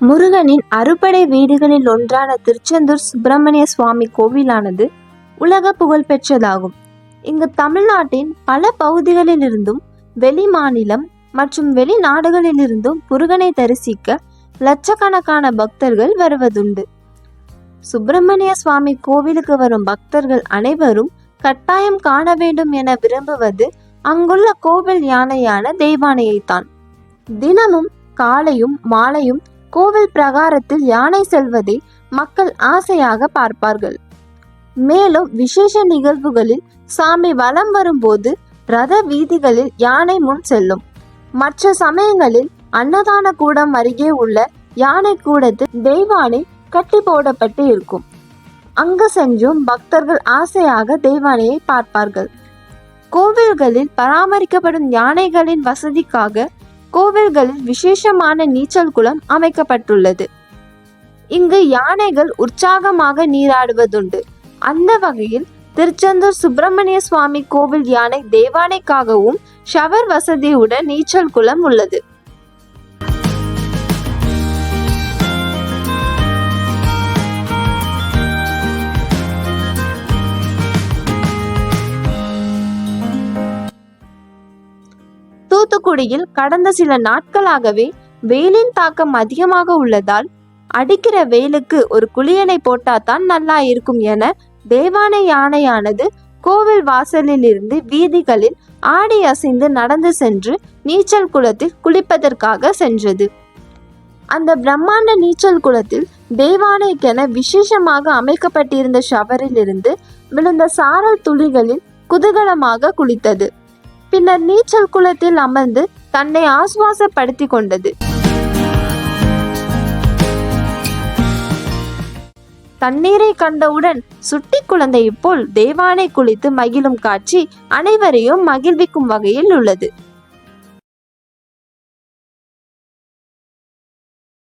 முருகனின் அறுபடை வீடுகளில் ஒன்றான திருச்செந்தூர் சுப்பிரமணிய சுவாமி கோவிலானது உலக புகழ்பெற்றதாகும் இங்கு தமிழ்நாட்டின் பல பகுதிகளிலிருந்தும் வெளி மாநிலம் மற்றும் வெளிநாடுகளிலிருந்தும் முருகனை தரிசிக்க லட்சக்கணக்கான பக்தர்கள் வருவதுண்டு. சுப்பிரமணிய சுவாமி கோவிலுக்கு வரும் பக்தர்கள் அனைவரும் கட்டாயம் காண வேண்டும் என விரும்புவது அங்குள்ள கோவில் யானையான தெய்வானையைத்தான். தினமும் காலையும் மாலையும் கோவில் பிரகாரத்தில் யானை செல்வதை மக்கள் ஆசையாக பார்ப்பார்கள். மேலும் விசேஷ நிகழ்வுகளில் சாமி வலம் வரும்போது ரத வீதிகளில் யானை முன் செல்லும். மற்ற சமயங்களில் அன்னதான கூடம் அருகே உள்ள யானை கூடத்தில் தெய்வானை கட்டி போடப்பட்டு இருக்கும். அங்கு சென்றும் பக்தர்கள் ஆசையாக தெய்வானையை பார்ப்பார்கள். கோவில்களில் பராமரிக்கப்படும் யானைகளின் வசதிக்காக கோவில்களில் விசேஷமான நீச்சல் குளம் அமைக்கப்பட்டுள்ளது. இங்கு யானைகள் உற்சாகமாக நீராடுவதுண்டு. அந்த வகையில் திருச்செந்தூர் சுப்பிரமணிய சுவாமி கோவில் யானை தேவானைக்காகவும் ஷவர் வசதியுடன் நீச்சல் குளம் உள்ளது. தூத்துக்குடியில் கடந்த சில நாட்களாகவே வெயிலின் தாக்கம் அதிகமாக உள்ளதால் அடிக்கிற வெயிலுக்கு ஒரு குளியலை போட்டாதான் நல்லா இருக்கும் என தேவானை யானையானது கோவில் வாசலில் இருந்து வீதிகளில் ஆடி அசைந்து நடந்து சென்று நீச்சல் குளத்தில் குளிப்பதற்காக சென்றது. அந்த பிரம்மாண்ட நீச்சல் குளத்தில் தேவானைக்கென விசேஷமாக அமைக்கப்பட்டிருந்த ஷவரில் இருந்து விழுந்த சாரல் துளிகளில் குதூகலமாக குளித்தது. பின்னர் நீச்சல் குளத்தில் அமர்ந்து தன்னை ஆசுவாசப்படுத்தி கொண்டது. தண்ணீரை கண்டவுடன் சுட்டி குழந்தையைப் போல் தேவானை குளித்து மகிழும் காட்சி அனைவரையும் மகிழ்விக்கும் வகையில் உள்ளது.